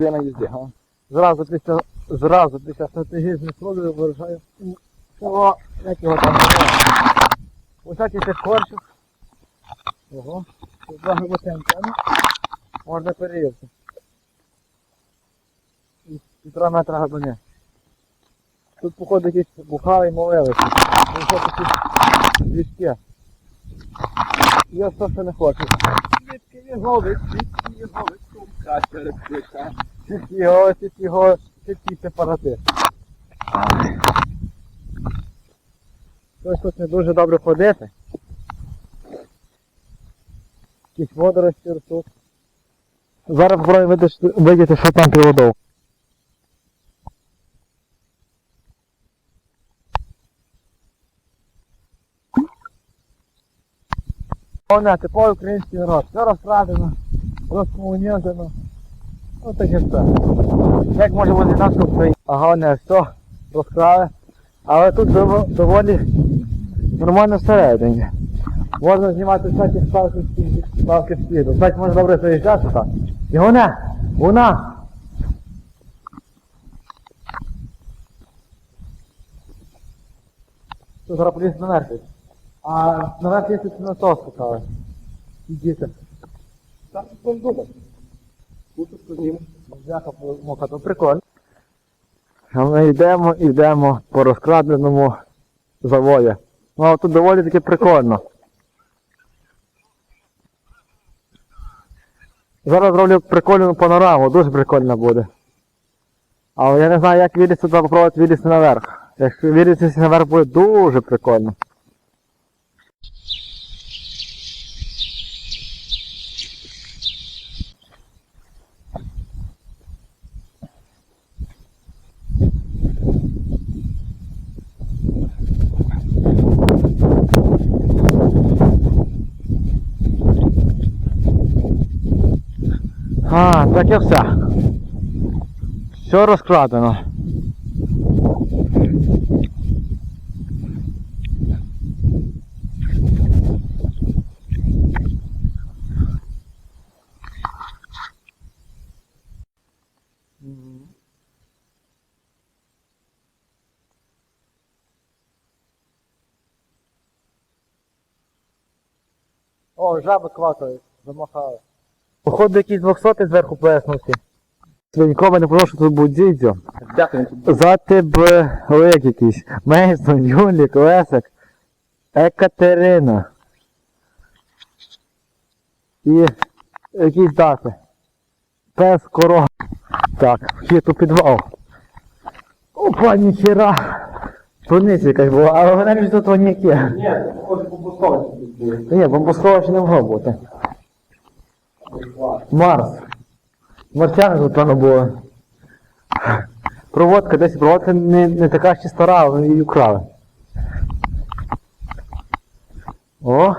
Я на їзді, га. Зразу після, зразу після стратегічних кроків виражаю цього, як його там. Усякий цих корчів. Ого, тут два глибоченькі, а ну, можна перевірити. І Півтора метра глибини. Тут, походу, якісь бухали і молилися. Що такі. Я то, що не хочу. Звідки його, звідки його, сумка переклика. Тільки його, тільки його, тільки сепарати. Щось тут не дуже добре ходити. Якісь водорості ростуть. Зараз видиш- видіти, що там під водою. Головне, типовий український народ. Все розкрадено, розкомунізено. Ну таке все. Як може бути наша Україна? А головне, все розкрали. Але тут доволі нормально всередині. Можна знімати всякі ставки ставки сліду. Значить можна добре заїжджати так. І головне, вона. Тут зараз поліз наверх. А наверх є на то скакали. І. Так, що? Куточку зніму. Бляха муха, то прикольно. Ми йдемо, йдемо по розкраденому заводі. Ну тут доволі таки прикольно. Зараз зроблю прикольну панораму, дуже прикольно буде. Але я не знаю, як вилізти туди попробувати вилізти наверх. Якщо вилізти наверх буде дуже прикольно. А, так і все. Все розкрадено. О, жаби квакають, замахали. Походу якийсь 200 зверху плеснувся. Свинько мене прошу, тут був дідзьо. Дякую. За тебе Олег якийсь. Мейсон, Юлік, Лесик, Екатерина. І якісь дати. Пес, корова. Так, вхід у підвал. Опа, ніхера. Туниць якась була, але вона ж тут воняки. Ні, це похоже по тут буде. Ні, бомбосховище не могло бути. Марс. Марсіани тут певно було. Проводка десь проводка не, не така ще стара, але її украли. О!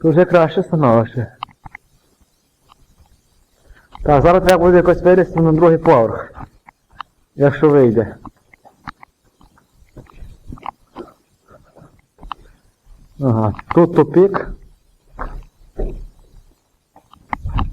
Тут вже краще становище. Так, зараз треба буде якось вилізти на другий поверх. Якщо вийде. Ага, тут тупик.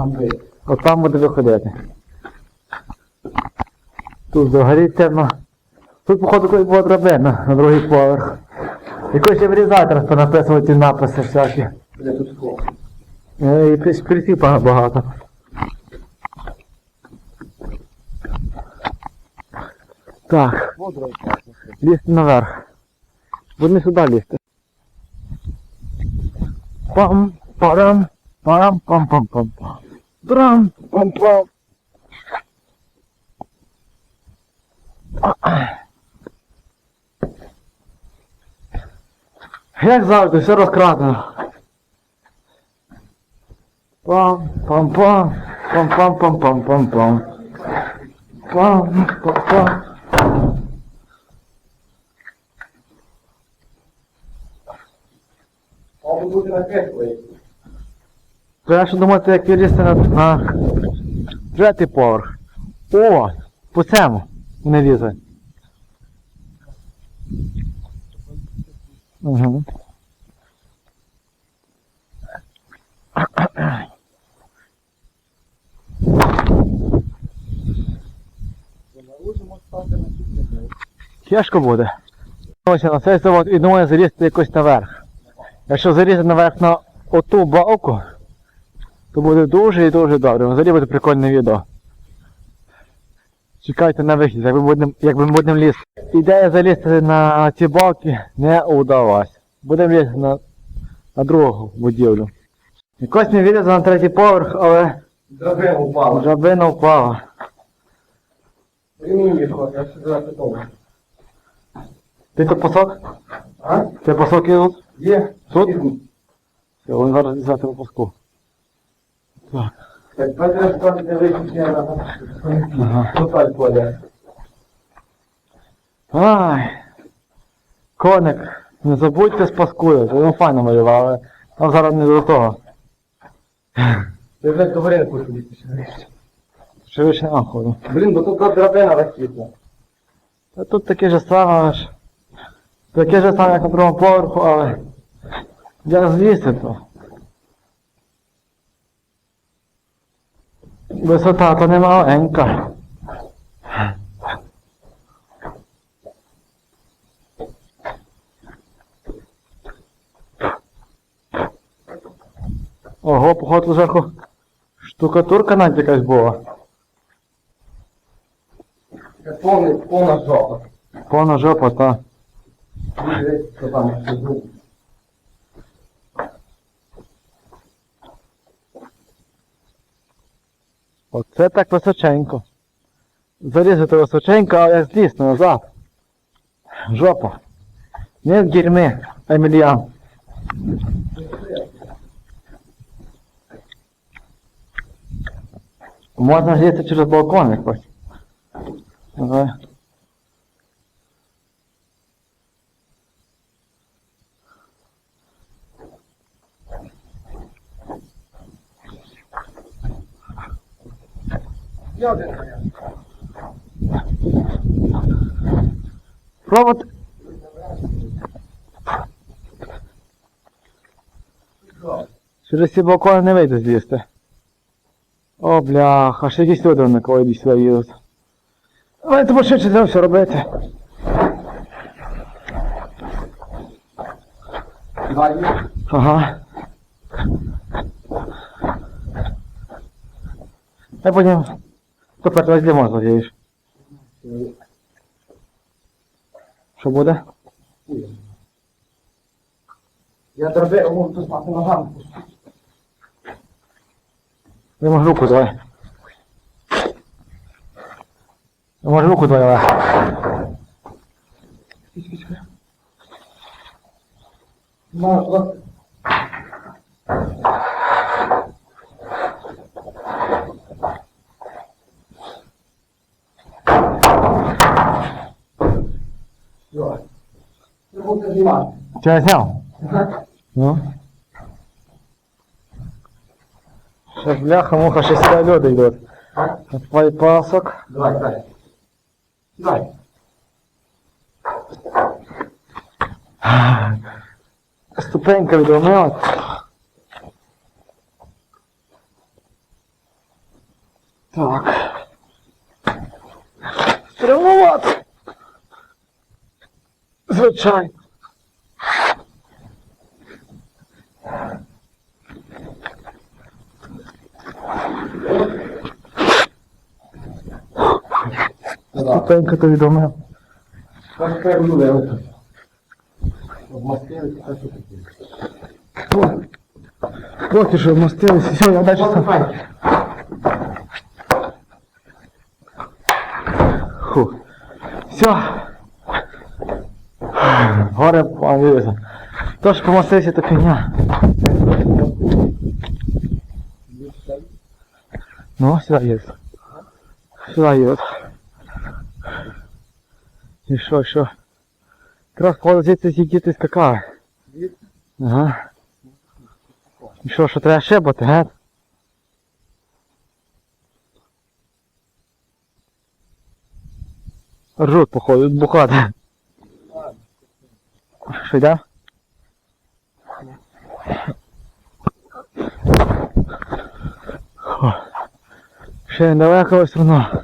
Там де. От там буде виходити. Тут взагалі темно. Тут, походу, колись була драбина на другий поверх. Якось ще врізатор понаписували ті написи всякі. Де тут скло? Е, І шпильців багато. Так, лізти наверх. Будемо сюди лізти. Пам, парам, парам, пам, пам, пам, пам. Трам, пам, пам. Як завжди, все розкрадено. Пам, пам, пам, пам, пам, пам, пам, пам, пам. Пам, пам, пам. Мав Треба думати, як вилізти на, на третій поверх. О! По цьому не лізе. Угу. Тяжко буде. Ось на цей завод і думаю залізти якось наверх. Якщо залізти наверх на оту баоку, то буде дуже і дуже добре. Взагалі буде прикольне відео. Чекайте на вихід, як ми будемо, як ми будемо лізти. Ідея залізти на ці балки не удалась. Будемо лізти на, на другу будівлю. Якось ми вилізли на третій поверх, але Драбина упала. драбина впала. І мені їхав, я сюди. Ти тут пасок? А? Ти пасок є тут? Є. Тут? Все, він зараз взяти в паску. Так. Так, давайте розказати, де вихід на. Тоталь поля. Ай. Коник, не забудьте з паскою, це ну файно малювали. Нам зараз не до того. Ти вже до хочу лізти. Ще вище нема ходу. Блін, бо тут драбина розсвітла. Та тут таке ж саме, але ж. Таке ж саме, як на другому поверху, але. Як злізти то. То не маленька. Ого, походу зверху штукатурка навіть якась була. Повна жопа. Повна жопа, та. Дивись, що там ще Оце так височенько. Зарізати височенько, а як злізти назад. Жопа. Не в дерьми, Емельян. Можна злізти через балкон якось. Давай. Я один варіант. Провод. Через ці балкони не вийде злізти. О, бляха, ще якісь люди на кого йдуть сюди їдуть. Але тому що треба все робити. Ага. Я потім тепер тебе злімо злодієш. Що буде? Я драбину можу тут мати ногами. Можу руку давай. Можу руку давай. давай. От. Йо. Ти будеш знімати. Тебя снял? Ну? Сейчас бляха, муха, сейчас сюда люди идут. Твой пасок. Давай, давай. Давай. Ступенька відомила. Так. Стрімнувато. Звичайно. Да. Ступенька то відомила. Так пернули отут. Обмастили, так що таке. Поки що вмостилися, все, я далі сам. Фу. Все. Горе повалилося. То, що помостився, то фігня. Ну, сюди їдуть. Сюди їдуть. І що, що? Коли звідси ці діти. Ага. І що, що треба шибати, ге? Ржуть, походу, бухати. Що йде? Ще недалеко ось одно.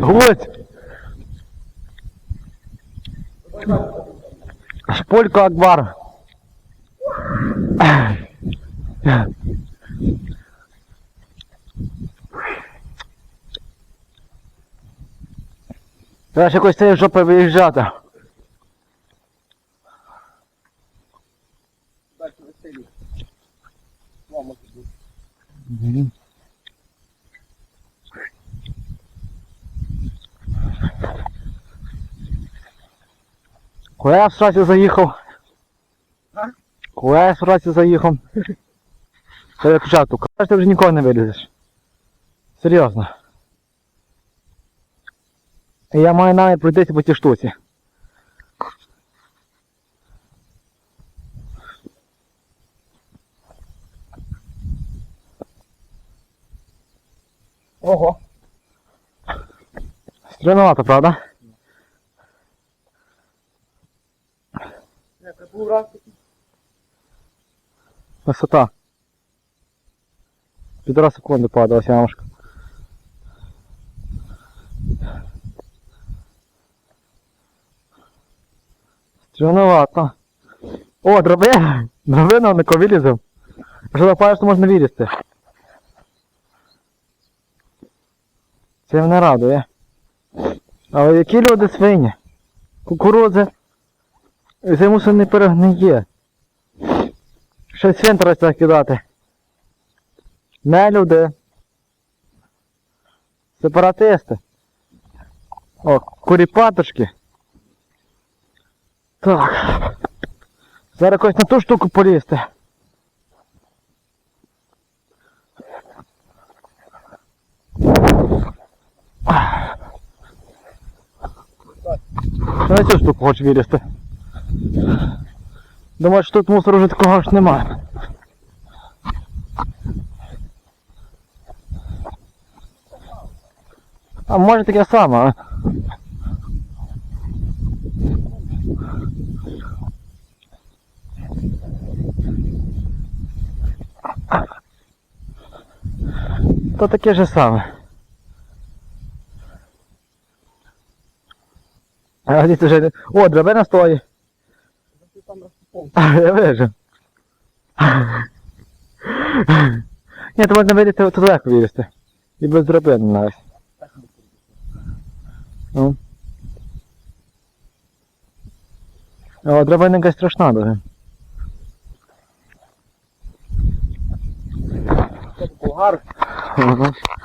Гусь! Шпулька Акбар. Треба ж якось цієї жопи виїжджати. Дальше веселі. Мама тобі. Куди я в сраці заїхав? А? Куди я в сраці заїхав? Це жату. Кажеш, ти вже ніколи не вилізеш. Серйозно. І я маю навіть пройтися по тій штуці. Ого. Стрімновато, правда? Я це був раз такий. Висота. Півтора секунди падала сямушка. Стрімновато. О, драбина! Драбина на вилізав. Якщо запаєш, то можна вилізти. Це мене радує. Але які люди свині? Кукурудзи. І не перегниє. Щось свин треба кидати. Не люди. Сепаратисти. О, куріпаточки. Так. Зараз якось на ту штуку полізти. На цю штуку хочу вилізти. Думаю, що тут мусору вже такого ж немає. А може таке саме, а? То таке же саме. А десь вже... О, драбина стоїть. Ти там розпопав. А, я вижу. Ні, то можна вилізти, тут легко вилізти. І без драбини навіть. Ну. О, драбина якась страшна дуже. Ага.